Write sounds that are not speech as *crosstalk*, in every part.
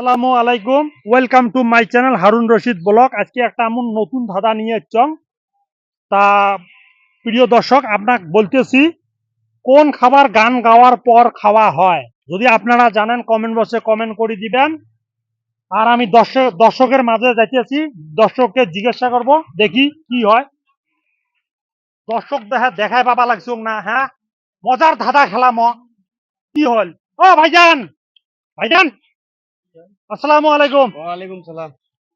আসসালামু আলাইকুম। Welcome to my channel Harun Rashid blog আজকে একটা এমন নতুন ধাঁধা নিয়ে এসছং। তা প্রিয় দর্শক, আপনাকে বলতেছি, কোন খাবার গান গাওয়ার পর খাওয়া হয়? যদি আপনারা জানেন কমেন্ট বক্সে কমেন্ট করে দিবেন। আর আমি দর্শক, দর্শকের মাঝে যাইতেছি, দর্শককে জিজ্ঞাসা করব, দেখি কি হয়। দর্শক দেখা দেখায় বাবা লাগছে না হ্যাঁ? মজার ধাঁধা খেলাম কি হল? ও ভাইজান! ভাইজান! আসসালামু আলাইকুম। ওয়ালাইকুম সালাম।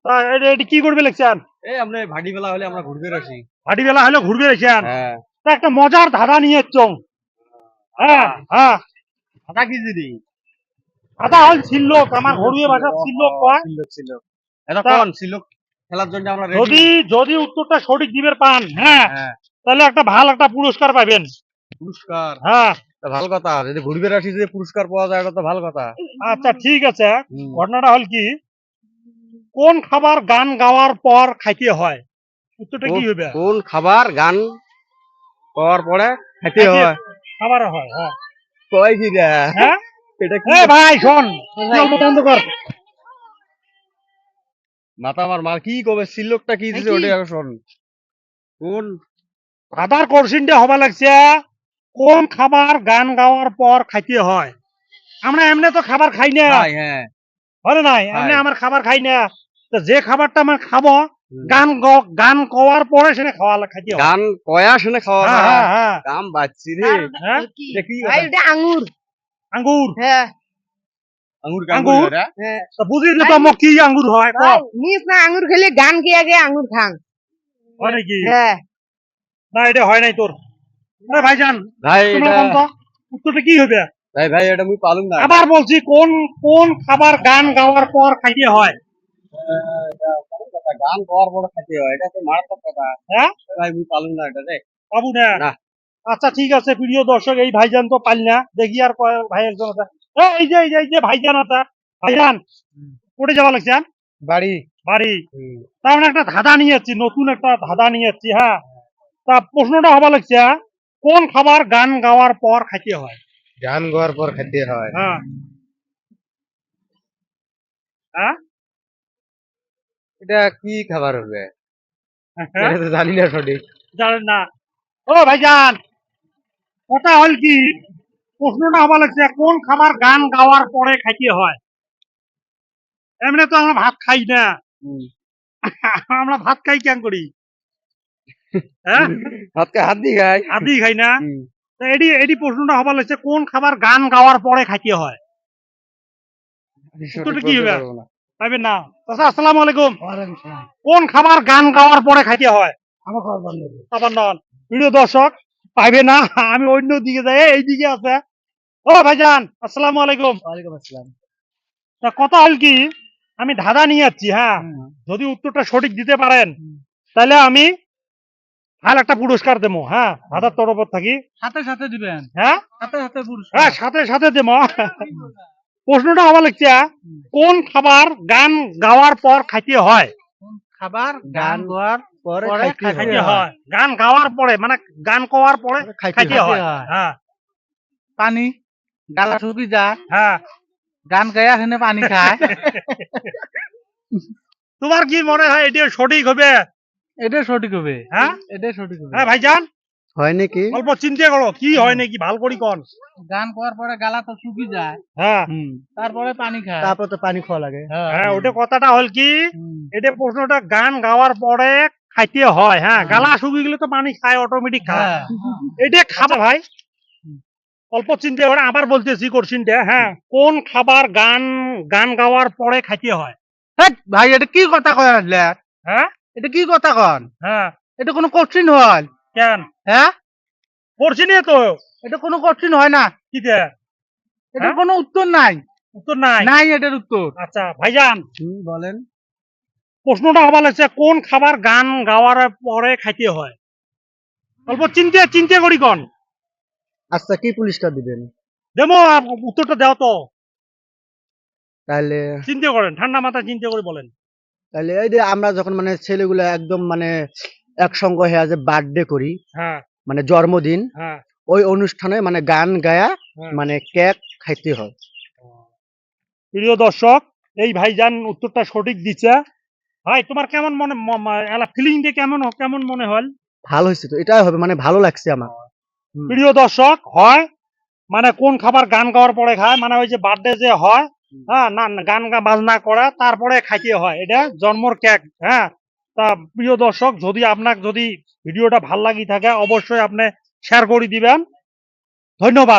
তা এটা এটা কি করবে লিখছেন? এই আমরা ভাটি বেলা হলে আমরা ঘুরবে আসি ভাটি বেলা হলে ঘুরবে হ্যাঁ। তা একটা মজার ধাঁধা নিয়ে হ্যাঁ হ্যাঁ। আটা কি দিদি? ধাঁধা হল ছিল্লোক আমার ঘরুয়ে ভাষা ছিল্লোক কয়? সিলক সিলক এটা কোন সিলক খেলার জন্য আমরা যদি যদি উত্তরটা সঠিক দিবের পান হ্যাঁ। হ্যাঁ। তাহলে একটা ভালো একটা পুরস্কার পাবেন। পুরস্কার। হ্যাঁ। ভালো কথা। যদি ঘুরবে আসি যদি পুরস্কার পাওয়া যায় এটা তো ভালো কথা। আচ্ছা ঠিক আছে। ঘটনাটা হল কি? কোন খাবার গান গাওয়ার পর খাইতে হয়? উত্তরটা কি হবে? কোন খাবার গান পাওয়ার পরে খাইতে- হয়? খাবার হয় হ্যাঁ। কয় কি রে? হ্যাঁ? এটা কি? এ ভাই শোন অল্প বন্ধ কর। মাথা আমার মার কি কবে সিলকটা কি দিছে ওটা শোন। কোন আধার কোশ্চিনটা হবা লাগছে। কোন খাবার গান গাওয়ার পর খাইতে হয়? আমরা এমনি তো খাবার খাই না। খাই হ্যাঁ। নাই? এমনি। আমার খাবার খাই না। তো যে খাবারটা আমরা খাব গান গ- গান কওয়ার পরে সেটা খাওয়া খাইতে হয়। গান কয়া শুনে খাওয়া হ্যাঁ হ্যাঁ হ্যাঁ। কাম বাচ্চি রে। হ্যাঁ? ওটা আঙ্গুর। আঙ্গুর? হ্যাঁ। আঙ্গুর আঙ্গুর? হ্যাঁ। তো বুঝি দিলে তো মোক কি আঙ্গুর হয় নিস না আঙ্গুর খেলে গান কে আগে আঙ্গুর খান? হয় নাকি? হ্যাঁ। না এটা হয় নাই তোর। আরে ভাইজান ভাই উত্তরটা কি হবে? ভাই ভাই এটা মুই পালুম না। আবার বলছি কোন কোন খাবার গান গাওয়ার পর খাইতে হয়? গান গাওয়ার পরে খেতে হয়। এটা তো মারাত্মক কথা। হ্যাঁ? ভাই মুই পালুম না এটা রে। বাবু না। না। আচ্ছা ঠিক আছে প্রিয় দর্শক এই ভাইজান তো পাল না। দেখি আর কয় ভাই একজন আছে। এই যে এই যে এই যে ভাইজান আছে। ভাইজান উঠে যাওয়া লাগছে হ্যাঁ? বাড়ি। বাড়ি। তার মানে একটা ধাঁধা নিয়ে যাচ্ছি নতুন একটা ধাঁধা নিয়ে যাচ্ছি হ্যাঁ? তা প্রশ্নটা হবা লাগছে কোন খাবার গান গাওয়ার পর খাইতে হয়? গান গাওয়ার পর খেতে হয়। হ্যাঁ। হ্যাঁ? এটা কি খাবার হবে? হ্যাঁ? এটা তো জানি না সঠিক। জানেন না। ও ভাইজান কথা হল কি? প্রশ্নটা হবা লাগছে কোন খাবার গান গাওয়ার পরে খাইতে হয়? এমনি তো আমরা ভাত খাই না। আমরা ভাত খাই কেন করি? হ্যাঁ? হাতকে হাত দিয়ে গায় আদি খাই না? এডি এডি প্রশ্নটা হবা লাগছে কোন খাবার গান গাওয়ার পরে খাইতে হয়? উত্তরটা কি হবে? পাইবেন না। চাচা আসসালামু আলাইকুম। কোন খাবার গান গাওয়ার পরে খাইতে হয়? খাবার নন। প্রিয় দর্শক পাইবে না? আমি অন্য দিকে যাই। এই দিকে আছে। ও ভাইজান আসসালামু আলাইকুম। ওয়ালাইকুম আসসালাম। তা কথা হল কি আমি ধাঁধা নিয়ে যাচ্ছি হ্যাঁ? যদি উত্তরটা সঠিক দিতে পারেন তাহলে আমি ভালো একটা পুরস্কার দেবো হ্যাঁ? ধাঁধার তরফ থাকি। সাথে সাথে দিবেন? হ্যাঁ? সাথে সাথে পুরস্কার? হ্যাঁ সাথে সাথে দেবো। প্রশ্নটা হওয়া লাগছে কোন খাবার গান গাওয়ার পর খাইতে হয়? খাবার গান গান গাওয়ার পরে পরে খাইতে খাইতে হয়। গান গাওয়ার পরে মানে গান পরে খাইতে হয়। হয়। পানি? গালা শুকি যায় গান গায়া হেনে পানি খায়। *laughs* তোমার কি মনে হয় এটা সঠিক হবে? এটা সঠিক হবে হ্যাঁ? এটা সঠিক হবে। হ্যাঁ ভাইজান? হয় নাকি? অল্প চিন্তা করো কি হয় নাকি? ভালো করি কন। গান করার পরে গালা তো শুকি যায়। হ্যাঁ। তারপরে পানি খায়। তারপর তো পানি খাওয়া লাগে। হ্যাঁ। ওটা কথাটা হল কি? এটা প্রশ্নটা গান গাওয়ার পরে খাইতে হয় হ্যাঁ? গালা শুকি গেলে তো পানি খায় অটোমেটিক খায়। হ্যাঁ। এটা খাবার ভাই। অল্প চিন্তা করে আবার বলতেছি কোশ্চিনটা হ্যাঁ? কোন খাবার গান গান গাওয়ার পরে খাইতে হয়? ভাই এটা কি কথা কয় আসলে হ্যাঁ? এটা কি কথা কন? হ্যাঁ। এটা কোনো কঠিন হয়। কেন? হ্যাঁ? করছি তো। এটা কোনো কঠিন হয় না। কিতে? এটা হ্যাঁ? কোনো উত্তর নাই। উত্তর নাই? নাই এটার উত্তর। আচ্ছা ভাইজান। বলেন। প্রশ্নটা হবা লাগছে কোন খাবার গান গাওয়ার পরে খাইতে হয়? অল্প চিন্তা চিন্তা করি কন। আচ্ছা কি পুলিশটা দিবেন? দেবো আপ- উত্তরটা দাও তো। তাহলে চিন্তা করেন ঠান্ডা মাথায় চিন্তা করে বলেন। তাহলে এই যে আমরা যখন মানে ছেলেগুলো একদম মানে একসঙ্গে হয়ে যে বার্থডে করি হ্যাঁ। মানে জন্মদিন হ্যাঁ। ওই অনুষ্ঠানে মানে গান গায়া হ্যাঁ। মানে কেক খাইতে হয়। প্রিয় দর্শক এই ভাইজান উত্তরটা সঠিক দিচ্ছে ভাই তোমার কেমন মনে ফিলিং দিয়ে কেমন কেমন মনে হল? ভালো হয়েছে তো এটাই হবে মানে ভালো লাগছে আমার। প্রিয় দর্শক হয় মানে কোন খাবার গান গাওয়ার পরে খায় মানে ওই যে বার্থডে যে হয় হ্যাঁ না গান বাজনা করা, তারপরে খাইতে হয়। এটা জন্মর কেক হ্যাঁ? তা প্রিয় দর্শক, যদি আপনার যদি ভিডিওটা ভালো লাগি থাকে, অবশ্যই আপনি শেয়ার করে দিবেন। ধন্যবাদ।